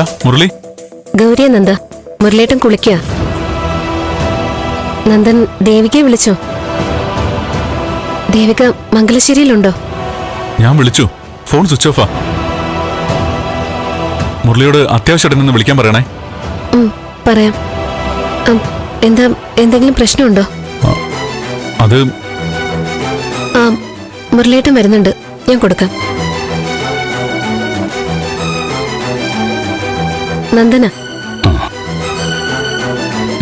എന്താ മുരളി? ഗൗരിയ നന്ദ. മുരളേട്ടൻ കുളിക്കുക നന്ദൻ ദേവികയെ വിളിച്ചോ? ദേവിക മംഗലശ്ശേരിയിലുണ്ടോ? ഞാൻ വിളിച്ചു. Phone switch ഓഫാ. മുരളിയോട് അത്യാവശ്യമായിട്ട് വിളിക്കാൻ പറയണേ. പറയാം. എന്താ എന്തെങ്കിലും പ്രശ്നമുണ്ടോ? അത് ആ മുരളേട്ടൻ വരുന്നുണ്ട്. ഞാൻ കൊടുക്കാം. നന്ദന.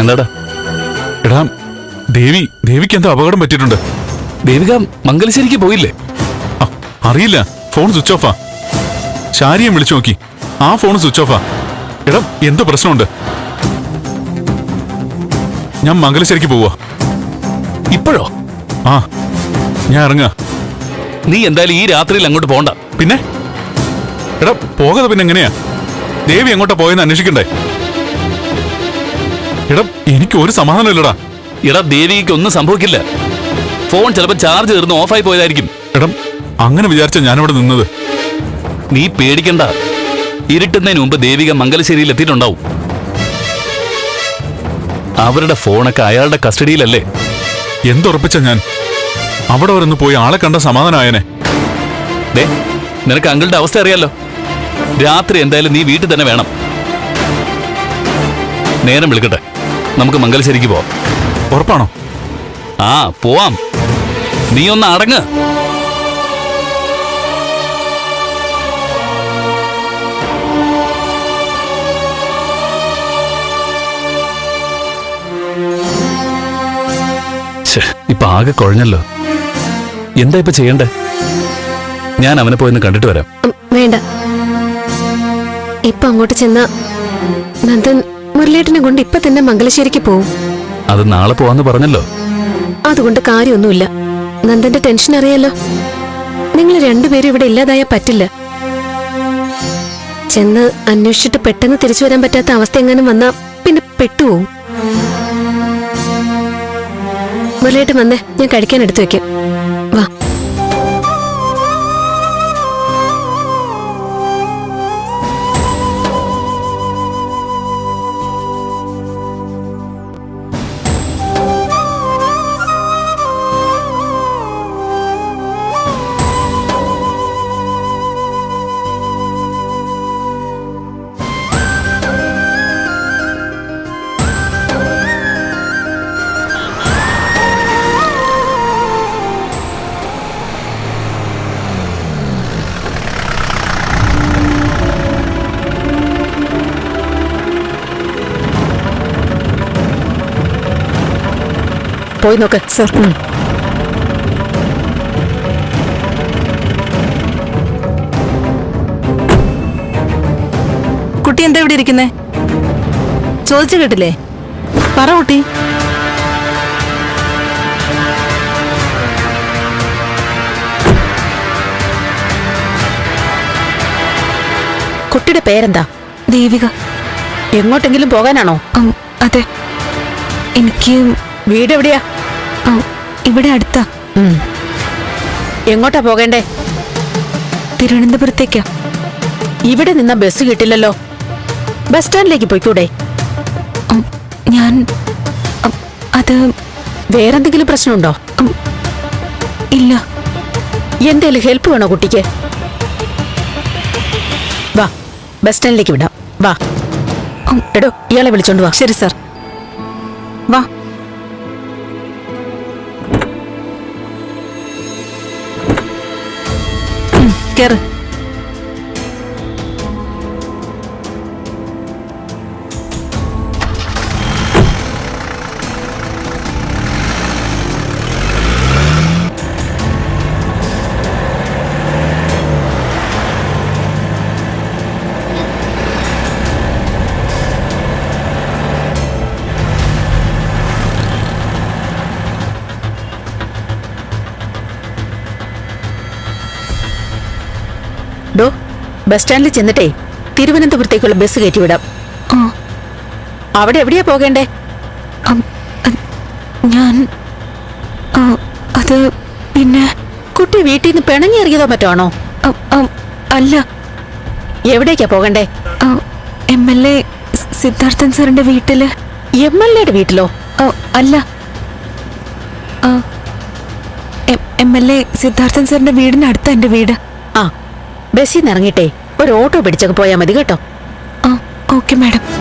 എന്താടാ? എടാ ദേവി ദേവിക്ക് എന്തോ അപകടം പറ്റിയിട്ടുണ്ട്. ദേവിക മംഗലശ്ശേരിക്ക് പോയില്ലേ? ആ, അറിയില്ല. Phone switch ഓഫാ. ശാരിയെ വിളിച്ചു നോക്കി. ആ ഫോൺ സ്വിച്ച് ഓഫാ. എടാ എന്തോ പ്രശ്നമുണ്ട്. ഞാൻ മംഗലശ്ശേരിക്ക് പോവാ. ഇപ്പോഴോ? ആ ഞാൻ ഇറങ്ങാ. നീ എന്തായാലും ഈ രാത്രിയിൽ അങ്ങോട്ട് പോണ്ട. പിന്നെ? എടാ പോകാതെ പിന്നെ എങ്ങനെയാ? ദേവി എങ്ങോട്ടാ പോയെന്ന് അന്വേഷിക്കണ്ടേ? എടാ എനിക്ക് ഒരു സമാധാനം ഇല്ലടാ. എടാ ദേവിക്ക് ഒന്നും സംഭവിക്കില്ല. ഫോൺ ചിലപ്പോ ചാർജ് തീർന്ന് ഓഫായി പോയതായിരിക്കും. എടാ അങ്ങനെ വിചാരിച്ച ഞാനിവിടെ നിന്നത്. നീ പേടിക്കണ്ട. ഇരുട്ടുന്നതിന് മുമ്പ് ദേവിക മംഗലശ്ശേരിയിൽ എത്തിയിട്ടുണ്ടാവും. അവരുടെ ഫോണൊക്കെ അയാളുടെ കസ്റ്റഡിയിലല്ലേ? എന്തുറപ്പിച്ച ഞാൻ? അവിടെ വരെ പോയി ആളെ കണ്ട സമാധാനമായനെ നിനക്ക് അങ്കിളുടെ അവസ്ഥ അറിയാലോ. രാത്രി എന്തായാലും നീ വീട്ടിൽ തന്നെ വേണം. നേരം വിളിക്കട്ടെ. നമുക്ക് മംഗലശ്ശേരിക്ക് പോവാം. ഉറപ്പാണോ? ആ പോവാം. നീ ഒന്ന് അടങ്ങ്. ഇപ്പൊ ആകെ കുഴഞ്ഞല്ലോ. എന്താ ഇപ്പൊ ചെയ്യണ്ടേ? ഞാൻ അവനെ പോയിന്ന് കണ്ടിട്ട് വരാം. വേണ്ട. ഇപ്പൊ അങ്ങോട്ട് ചെന്ന നന്ദൻ മുരളേട്ടനെ കൊണ്ട് ഇപ്പൊ തന്നെ മംഗലശ്ശേരിക്ക് പോവും. അത് നാളെ പോവാന്ന് പറഞ്ഞല്ലോ. അതുകൊണ്ട് കാര്യമൊന്നുമില്ല. നന്ദന്റെ ടെൻഷൻ അറിയാലോ. നിങ്ങൾ രണ്ടുപേരും ഇവിടെ ഇല്ലാതായാ പറ്റില്ല. ചെന്ന് അന്വേഷിച്ചിട്ട് പെട്ടെന്ന് തിരിച്ചു വരാൻ പറ്റാത്ത അവസ്ഥ എങ്ങാനും വന്നാ പിന്നെ പെട്ടുപോവും. മുരളിയേട്ടൻ വന്നേ ഞാൻ കഴിക്കാൻ എടുത്തു വെക്കാം. പോയി നോക്ക് സർ കുട്ടി എന്താ ഇവിടെ ഇരിക്കുന്നേ? ചോദിച്ചു കേട്ടില്ലേ? പറ കുട്ടി. കുട്ടിയുടെ പേരെന്താ? ദേവിക. എങ്ങോട്ടെങ്കിലും പോകാനാണോ? അതെ. എനിക്ക് വീട് എവിടെയാ ഇവിടെ അടുത്താ. എങ്ങോട്ടാ പോകേണ്ടേ? തിരുവനന്തപുരത്തേക്കാ. ഇവിടെ നിന്ന ബസ് കിട്ടില്ലല്ലോ. ബസ് സ്റ്റാൻഡിലേക്ക് പോയിക്കൂടെ? ഞാൻ അത് വേറെന്തെങ്കിലും പ്രശ്നമുണ്ടോ? ഇല്ല. എന്തേലും ഹെൽപ്പ് വേണോ കുട്ടിക്ക്? വാ ബസ് സ്റ്റാൻഡിലേക്ക് വിടാം. വാ. എടോ ഇയാളെ വിളിച്ചോണ്ട് വാ. ശരി സാർ. വാ. Care ഡോ ബസ് സ്റ്റാൻഡിൽ ചെന്നിട്ടേ തിരുവനന്തപുരത്തേക്കുള്ള ബസ് കയറ്റി വിടാം. അവിടെ എവിടെയാ പോകേണ്ടേ? ഞാൻ അത് പിന്നെ കുട്ടി വീട്ടിൽ നിന്ന് പിണങ്ങി മറ്റാണോ അല്ല. എവിടേക്കാ പോകണ്ടേ? എം എൽ എ സിദ്ധാർത്ഥൻ സാറിന്റെ വീട്ടിൽ. എം എൽ എയുടെ വീട്ടിലോ? അല്ല. എം എൽ എ സിദ്ധാർത്ഥൻ സാറിന്റെ വീടിനടുത്ത എന്റെ വീട്. ആ ബസ്സിൽ നിന്ന് ഇറങ്ങിയിട്ടേ ഒരു ഓട്ടോ പിടിച്ചൊക്കെ പോയാൽ മതി കേട്ടോ. Okay madam.